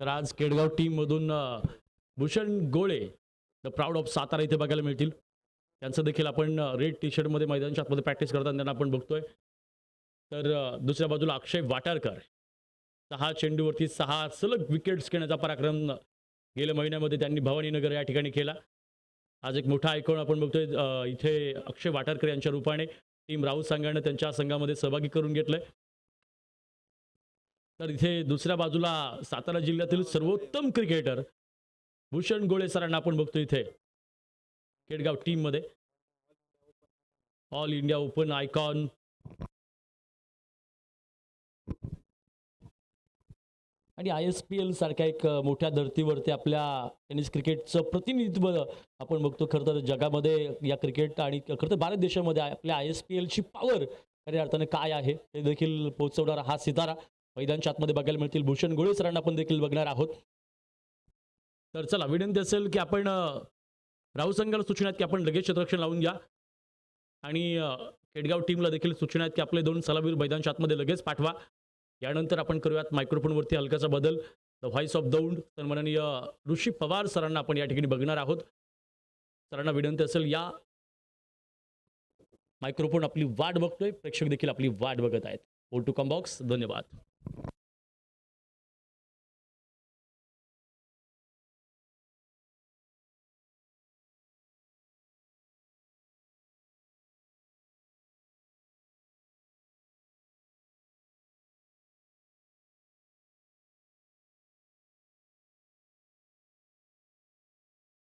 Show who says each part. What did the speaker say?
Speaker 1: तर आज केडगाव टीममधून भूषण गोळे द प्राऊड ऑफ सातारा इथे बघायला मिळतील. त्यांचं देखील आपण रेड टी शर्टमध्ये मैदानच्या आतमध्ये प्रॅक्टिस करताना त्यांना आपण बघतोय. तर दुसऱ्या बाजूला अक्षय वाटारकर. सहा चेंडूवरती सहा सलग विकेट्स घेण्याचा पराक्रम गेल्या महिन्यामध्ये त्यांनी भवानीनगर या ठिकाणी केला. आज एक मोठा ऐकून आपण बघतोय इथे अक्षय वाटारकर यांच्या रूपाने. टीम राहुल संघाने त्यांच्या संघामध्ये सहभागी करून घेतलंय. तर इथे दुसऱ्या बाजूला सातारा जिल्ह्यातील सर्वोत्तम क्रिकेटर भूषण गोळे सरांना आपण बघतो इथे. केडगाव टीममध्ये ऑल इंडिया ओपन आयकॉन आणि आय एस पी एल सारख्या एक मोठ्या धर्तीवरती आपल्या टेनिस क्रिकेटचं प्रतिनिधित्व आपण बघतो. खरं तर जगामध्ये या क्रिकेट आणि खरं तर भारत देशामध्ये आपल्या आय एस पी एलची पॉवर खऱ्या अर्थाने काय आहे ते देखील पोहोचवणारा हा सितारा. मैदानच्या आतमध्ये बघायला मिळतील. भूषण गोळे सरांना आपण देखील बघणार आहोत. तर चला विनंती असेल की आपण राहू संघाला सूचना आहेत की आपण लगेच क्षेत्ररक्षण लावून घ्या. आणि केडगाव टीमला देखील सूचना आहेत की आपले दोन सलामीर मैदानच्या आतमध्ये लगेच पाठवा. यानंतर आपण करूयात मायक्रोफोनवरती हलकासा बदल. द व्हॉइस ऑफ दौंड सन्माननीय ऋषी पवार सरांना आपण या ठिकाणी बघणार आहोत. सरांना विनंती असेल या मायक्रोफोन आपली वाट बघतोय. प्रेक्षक देखील आपली वाट बघत आहेत. ओ टू कम बॉक्स धन्यवाद.